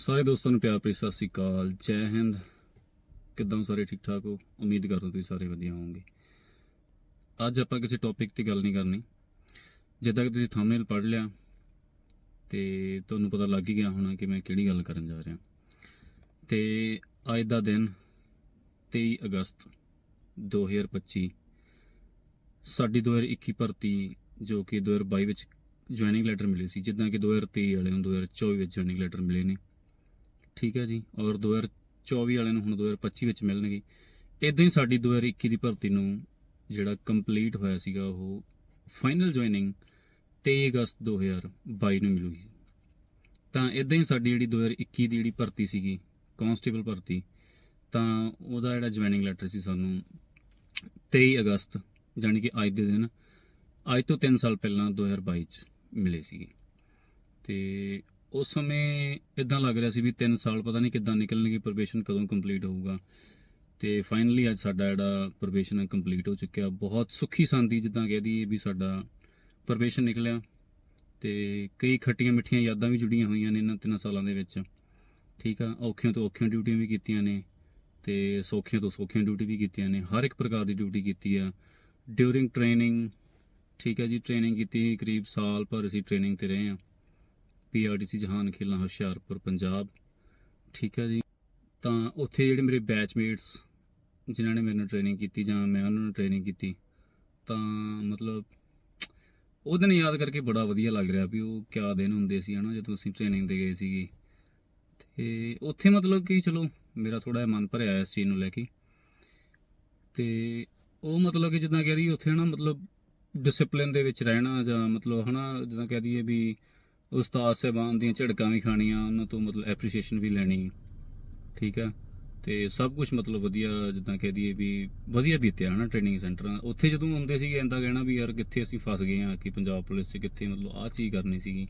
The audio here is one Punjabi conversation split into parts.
ਸਾਰੇ ਦੋਸਤਾਂ ਨੂੰ ਪਿਆਰ ਭਰੀ ਸਤਿ ਸ੍ਰੀ ਅਕਾਲ। ਜੈ ਹਿੰਦ। ਕਿੱਦਾਂ ਸਾਰੇ ਠੀਕ ਠਾਕ ਹੋ? ਉਮੀਦ ਕਰਦਾ ਤੁਸੀਂ ਸਾਰੇ ਵਧੀਆ ਹੋਵੋਗੇ। ਅੱਜ ਆਪਾਂ ਕਿਸੇ ਟੌਪਿਕ ਤੇ ਗੱਲ ਨਹੀਂ ਕਰਨੀ। ਜਿੱਦਾਂ ਕਿ ਤੁਸੀਂ ਥੰਬਨੇਲ ਪੜ੍ਹ ਲਿਆ ਤੇ ਤੁਹਾਨੂੰ ਪਤਾ ਲੱਗ ਹੀ ਗਿਆ ਹੋਣਾ ਕਿ ਮੈਂ ਕਿਹੜੀ ਗੱਲ ਕਰਨ ਜਾ ਰਿਹਾ। ਤੇ ਅੱਜ ਦਾ ਦਿਨ 23 ਅਗਸਤ 2025 ਸਾਡੀ 2021 ਭਰਤੀ ਜੋ ਕਿ 2022 ਵਿੱਚ ਜੁਆਇਨਿੰਗ ਲੈਟਰ ਮਿਲੇ ਸੀ। ਜਿੱਦਾਂ ਕਿ 2023 ਵਾਲਿਆਂ ਨੂੰ 2024 ਵਿੱਚ ਜੁਆਇਨਿੰਗ ਲੈਟਰ ਮਿਲੇ ਨੇ। ਠੀਕ ਹੈ ਜੀ, ਔਰ 2024 ਵਾਲਿਆਂ ਨੂੰ ਹੁਣ 2025 ਵਿੱਚ ਮਿਲਣਗੇ। ਇਦਾਂ ਹੀ ਸਾਡੀ 2021 ਦੀ ਭਰਤੀ ਨੂੰ ਜਿਹੜਾ ਕੰਪਲੀਟ ਹੋਇਆ ਸੀਗਾ, ਉਹ ਫਾਈਨਲ ਜੁਆਇਨਿੰਗ 23 ਅਗਸਤ 2022 ਨੂੰ ਮਿਲੂਗੀ। ਤਾਂ ਇਦਾਂ ਹੀ ਸਾਡੀ ਜਿਹੜੀ 2021 ਦੀ ਜਿਹੜੀ ਭਰਤੀ ਸੀਗੀ ਕਾਂਸਟੇਬਲ ਭਰਤੀ, ਤਾਂ ਉਹਦਾ ਜਿਹੜਾ ਜੁਆਇਨਿੰਗ ਲੈਟਰ ਸੀ ਸਾਨੂੰ 23 ਅਗਸਤ ਯਾਨੀ ਕਿ ਅੱਜ ਦੇ ਦਿਨ, ਅੱਜ ਤੋਂ 3 ਸਾਲ ਪਹਿਲਾਂ 2022 ਚ ਮਿਲੇ ਸੀਗੇ। ਤੇ ਉਸ ਸਮੇਂ ਇਦਾਂ ਲੱਗ ਰਿਹਾ ਸੀ ਵੀ 3 ਸਾਲ ਪਤਾ ਨਹੀਂ ਕਿੱਦਾਂ ਨਿਕਲਣਗੇ ਪ੍ਰੋਬੇਸ਼ਨ ਕਦੋਂ ਕੰਪਲੀਟ ਹੋਊਗਾ। ਤੇ ਫਾਈਨਲੀ ਅੱਜ ਸਾਡਾ ਜਿਹੜਾ ਪ੍ਰੋਬੇਸ਼ਨ ਕੰਪਲੀਟ ਹੋ ਚੁੱਕਿਆ। ਬਹੁਤ ਸੁੱਖੀ ਸੰਦੀ ਜਿੱਦਾਂ ਕਹਿ ਦਈਏ ਵੀ ਸਾਡਾ ਪ੍ਰੋਬੇਸ਼ਨ ਨਿਕਲਿਆ ਤੇ ਕਈ ਖੱਟੀਆਂ ਮਿੱਠੀਆਂ ਯਾਦਾਂ ਵੀ ਜੁੜੀਆਂ ਹੋਈਆਂ ਨੇ ਇਹਨਾਂ ਤਿੰਨਾਂ ਸਾਲਾਂ ਦੇ ਵਿੱਚ। ਠੀਕ ਆ, ਔਖੀਆਂ ਤੋਂ ਔਖੀਆਂ ਡਿਊਟੀਆਂ ਵੀ ਕੀਤੀਆਂ ਨੇ ਤੇ ਸੌਖੀਆਂ ਤੋਂ ਸੌਖੀਆਂ ਡਿਊਟੀ ਵੀ ਕੀਤੀਆਂ ਨੇ। ਹਰ ਇੱਕ ਪ੍ਰਕਾਰ ਦੀ ਡਿਊਟੀ ਕੀਤੀ ਆ। ਡਿਊਰਿੰਗ ਟ੍ਰੇਨਿੰਗ ਠੀਕ ਹੈ ਜੀ ਟ੍ਰੇਨਿੰਗ ਕੀਤੀ ਕਰੀਬ ਸਾਲ ਭਰ ਅਸੀਂ ਟ੍ਰੇਨਿੰਗ ਤੇ ਰਹੇ ਆ। ਪੀਆਰਡੀਸੀ ਜਹਾਨ ਖੇਲਾਂ ਹੁਸ਼ਿਆਰਪੁਰ, ਪੰਜਾਬ। ਠੀਕ ਹੈ ਜੀ। ਤਾਂ ਉੱਥੇ ਜਿਹੜੇ ਮੇਰੇ ਬੈਚਮੇਟਸ ਜਿਨ੍ਹਾਂ ਨੇ ਮੇਰੇ ਨਾਲ ਟ੍ਰੇਨਿੰਗ ਕੀਤੀ ਜਾਂ ਮੈਂ ਉਹਨਾਂ ਨੂੰ ਟ੍ਰੇਨਿੰਗ ਕੀਤੀ, ਤਾਂ ਮਤਲਬ ਉਹ ਦਿਨ ਯਾਦ ਕਰਕੇ ਬੜਾ ਵਧੀਆ ਲੱਗ ਰਿਹਾ ਵੀ ਉਹ ਕਿਆ ਦਿਨ ਹੁੰਦੇ ਸੀ, ਹਨਾ, ਜਦੋਂ ਅਸੀਂ ਟ੍ਰੇਨਿੰਗ ਤੇ ਗਏ ਸੀਗੇ। ਤੇ ਉੱਥੇ ਮਤਲਬ ਕਿ ਚਲੋ ਮੇਰਾ ਥੋੜਾ ਮਨ ਭਰਿਆ ਇਸ ਚੀਜ਼ ਨੂੰ ਲੈ ਕੇ। ਤੇ ਉਹ ਮਤਲਬ ਕਿ ਜਿੱਦਾਂ ਕਹਿ ਰਹੀ ਉੱਥੇ ਨਾ ਮਤਲਬ ਡਿਸਪਲਿਨ ਦੇ ਵਿੱਚ ਰਹਿਣਾ ਜਾਂ ਮਤਲਬ ਹਨਾ ਜਿੱਦਾਂ ਕਹਿ ਦਈਏ ਵੀ ਉਸਤਾਦ ਸਾਹਿਬਾਨ ਦੀਆਂ ਝੜਕਾਂ ਵੀ ਖਾਣੀਆਂ, ਉਹਨਾਂ ਤੋਂ ਮਤਲਬ ਐਪਰੀਸ਼ੀਏਸ਼ਨ ਵੀ ਲੈਣੀ, ਠੀਕ ਆ ਤੇ ਸਭ ਕੁਝ ਮਤਲਬ ਵਧੀਆ ਜਿੱਦਾਂ ਕਹਿ ਦਈਏ ਵੀ ਵਧੀਆ ਬੀਤਿਆ ਹਨਾ ਟ੍ਰੇਨਿੰਗ ਸੈਂਟਰਾਂ ਉੱਥੇ ਜਦੋਂ ਆਉਂਦੇ ਸੀਗੇ ਇੰਦਾ ਕਹਿਣਾ ਵੀ ਯਾਰ ਕਿੱਥੇ ਅਸੀਂ ਫਸ ਗਏ ਆ ਕਿ ਪੰਜਾਬ ਪੁਲਿਸ 'ਚ ਕਿੱਥੇ ਮਤਲਬ ਆਹ ਚੀਜ਼ ਕਰਨੀ ਸੀਗੀ।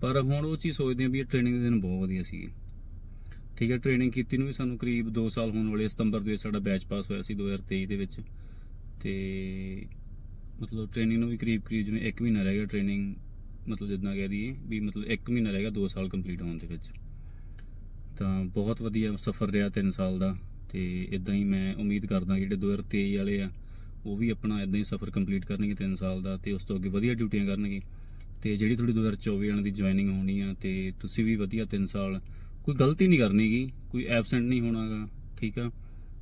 ਪਰ ਹੁਣ ਉਹ ਚੀਜ਼ ਸੋਚਦੇ ਆ ਵੀ ਇਹ ਟ੍ਰੇਨਿੰਗ ਦੇ ਦਿਨ ਬਹੁਤ ਵਧੀਆ ਸੀਗੇ। ਠੀਕ ਹੈ ਟ੍ਰੇਨਿੰਗ ਕੀਤੀ ਨੂੰ ਵੀ ਸਾਨੂੰ ਕਰੀਬ 2 ਸਾਲ ਹੋਣ ਵਾਲੇ ਸਤੰਬਰ ਦੇ ਵਿੱਚ ਸਾਡਾ ਬੈਚ ਪਾਸ ਹੋਇਆ ਸੀ 2023 ਦੇ ਵਿੱਚ। ਤੇ ਮਤਲਬ ਟ੍ਰੇਨਿੰਗ ਨੂੰ ਵੀ ਕਰੀਬ ਕਰੀਬ ਜਿਵੇਂ 1 ਮਹੀਨਾ ਰਹਿ ਗਿਆ ਟ੍ਰੇਨਿੰਗ ਮਤਲਬ ਜਿੱਦਾਂ ਕਹਿ ਦਈਏ ਵੀ ਮਤਲਬ 1 ਮਹੀਨਾ ਰਹਿ ਗਿਆ 2 ਸਾਲ ਕੰਪਲੀਟ ਹੋਣ ਦੇ ਵਿੱਚ। ਤਾਂ ਬਹੁਤ ਵਧੀਆ ਸਫ਼ਰ ਰਿਹਾ 3 ਸਾਲ ਦਾ ਤੇ ਇਦਾਂ ਹੀ ਮੈਂ ਉਮੀਦ ਕਰਦਾ ਜਿਹੜੇ 2023 ਵਾਲੇ ਆ, ਉਹ ਵੀ ਆਪਣਾ ਇਦਾਂ ਹੀ ਸਫ਼ਰ ਕੰਪਲੀਟ ਕਰਨਗੇ 3 ਸਾਲ ਦਾ ਤੇ ਉਸ ਤੋਂ ਅੱਗੇ ਵਧੀਆ ਡਿਊਟੀਆਂ ਕਰਨਗੇ। ਤੇ ਜਿਹੜੀ ਤੁਹਾਡੀ 2024 ਵਾਲਿਆਂ ਦੀ ਜੁਆਇਨਿੰਗ ਹੋਣੀ ਆ ਤੇ ਤੁਸੀਂ ਵੀ ਵਧੀਆ 3 ਸਾਲ, ਕੋਈ ਗਲਤੀ ਨਹੀਂ ਕਰਨੀਗੀ ਕੋਈ ਐਬਸੈਂਟ ਨਹੀਂ ਹੋਣਾਗਾ ਠੀਕ ਆ?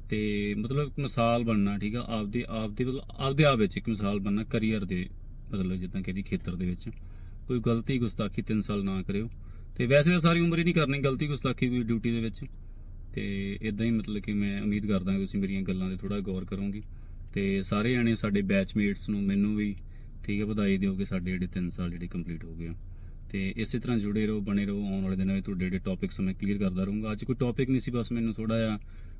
ਤੇ ਮਤਲਬ ਇੱਕ ਮਿਸਾਲ ਬਣਨਾ, ਠੀਕ ਆ? ਆਪਦੇ ਆਪਦੇ ਮਤਲਬ ਆਪਦੇ ਆਪ ਵਿੱਚ ਇੱਕ ਮਿਸਾਲ ਬਣਨਾ ਕੈਰੀਅਰ ਦੇ ਮਤਲਬ ਜਿੱਦਾਂ ਕਿ ਦੀ ਖੇਤਰ ਦੇ ਵਿੱਚ। ਕੋਈ ਗਲਤੀ ਗੁਸਤਾਖੀ 3 ਸਾਲ ਨਾ ਕਰਿਓ। ਤੇ ਵੈਸੇ ਤਾਂ ਸਾਰੀ ਉਮਰ ਹੀ ਨਹੀਂ ਕਰਨੀ ਗਲਤੀ ਗੁਸਤਾਖੀ ਕੋਈ ਡਿਊਟੀ ਦੇ ਵਿੱਚ। ਤੇ ਇਦਾਂ ਹੀ ਮਤਲਬ ਕਿ ਮੈਂ ਉਮੀਦ ਕਰਦਾ ਕਿ ਤੁਸੀਂ ਮੇਰੀਆਂ ਗੱਲਾਂ ਤੇ ਥੋੜਾ ਗੌਰ ਕਰੋਗੇ। ਤੇ ਸਾਰੇ ਜਾਣੇ ਸਾਡੇ ਬੈਚਮੇਟਸ ਨੂੰ ਮੈਨੂੰ ਵੀ ਠੀਕ ਹੈ, ਵਧਾਈ ਦਿਓ ਕਿ ਸਾਡੇ ਜਿਹੜੇ 3 ਸਾਲ ਜਿਹੜੇ ਕੰਪਲੀਟ ਹੋ ਗਏ ਆ। ਤੇ ਇਸੇ ਤਰ੍ਹਾਂ ਜੁੜੇ ਰਹੋ, ਬਣੇ ਰਹੋ। ਆਉਣ ਵਾਲੇ ਦਿਨਾਂ ਵਿੱਚ ਤੁਹਾਡੇ ਜਿਹੜੇ ਟੌਪਿਕਸ ਮੈਂ ਕਲੀਅਰ ਕਰਦਾ ਰਹੂੰਗਾ। ਅੱਜ ਕੋਈ ਟੌਪਿਕ ਨਹੀਂ ਸੀ, ਬਸ ਮੈਨੂੰ ਥੋੜਾ ਜਿਹਾ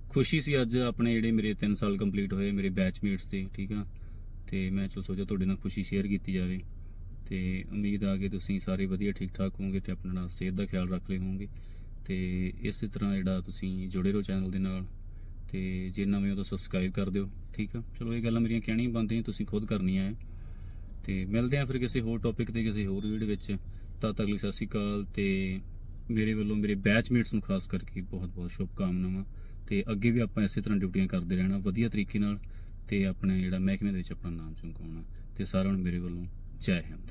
ਖੁਸ਼ੀ ਸੀ ਅੱਜ ਆਪਣੇ ਜਿਹੜੇ ਮੇਰੇ 3 ਸਾਲ ਕੰਪਲੀਟ ਹੋਏ, ਮੇਰੇ ਬੈਚਮੇਟਸ ਦੇ ਠੀਕ ਆ। ਤੇ ਮੈਂ ਚਲ ਸੋਚਿਆ ਤੁਹਾਡੇ ਨਾਲ ਖੁਸ਼ੀ ਸ਼ੇਅਰ ਕੀਤੀ ਜਾਵੇ। ਤੇ ਉਮੀਦ ਆ ਕਿ ਤੁਸੀਂ ਸਾਰੇ ਵਧੀਆ ਠੀਕ ਠਾਕ ਹੋਵੋਗੇ ਤੇ ਆਪਣਾ ਸਿਹਤ ਦਾ ਖਿਆਲ ਰੱਖ ਲਏ ਹੋਵੋਗੇ। ਤੇ ਇਸੇ ਤਰ੍ਹਾਂ ਜਿਹੜਾ ਤੁਸੀਂ ਜੁੜੇ ਰਹੋ ਚੈਨਲ ਦੇ ਨਾਲ, ਤੇ ਜੇ ਨਵੇਂ ਹੋ ਤਾਂ ਸਬਸਕ੍ਰਾਈਬ ਕਰ ਦਿਓ, ਠੀਕ ਆ? ਚਲੋ, ਇਹ ਗੱਲਾਂ ਮੇਰੀਆਂ ਕਹਿਣੀਆਂ ਬਣਦੀਆਂ, ਤੁਸੀਂ ਖੁਦ ਕਰਨੀਆਂ ਹੈ ਤੇ ਮਿਲਦੇ ਆ ਫਿਰ ਕਿਸੇ ਹੋਰ ਟੌਪਿਕ ਤੇ, ਕਿਸੇ ਹੋਰ ਵੀਡੀਓ ਵਿੱਚ। ਤਦ ਤੱਕ ਲਈ ਸਤਿ ਸ਼੍ਰੀ ਅਕਾਲ ਤੇ ਮੇਰੇ ਵੱਲੋਂ ਮੇਰੇ ਬੈਚਮੇਟਸ ਨੂੰ ਖਾਸ ਕਰਕੇ ਬਹੁਤ ਬਹੁਤ ਸ਼ੁਭ ਕਾਮਨਾਵਾਂ ਤੇ ਅੱਗੇ ਵੀ ਆਪਾਂ ਇਸੇ ਤਰ੍ਹਾਂ ਡਿਊਟੀਆਂ ਕਰਦੇ ਰਹਿਣਾ ਵਧੀਆ ਤਰੀਕੇ ਨਾਲ, ਤੇ ਆਪਣੇ ਜਿਹੜਾ ਮਹਿਕਮੇ ਦੇ ਵਿੱਚ ਆਪਣਾ ਨਾਮ ਚਮਕਾਉਣਾ। ਤੇ ਸਾਰਿਆਂ ਨੂੰ ਮੇਰੇ ਵੱਲੋਂ ਜੈ ਹਿੰਦ।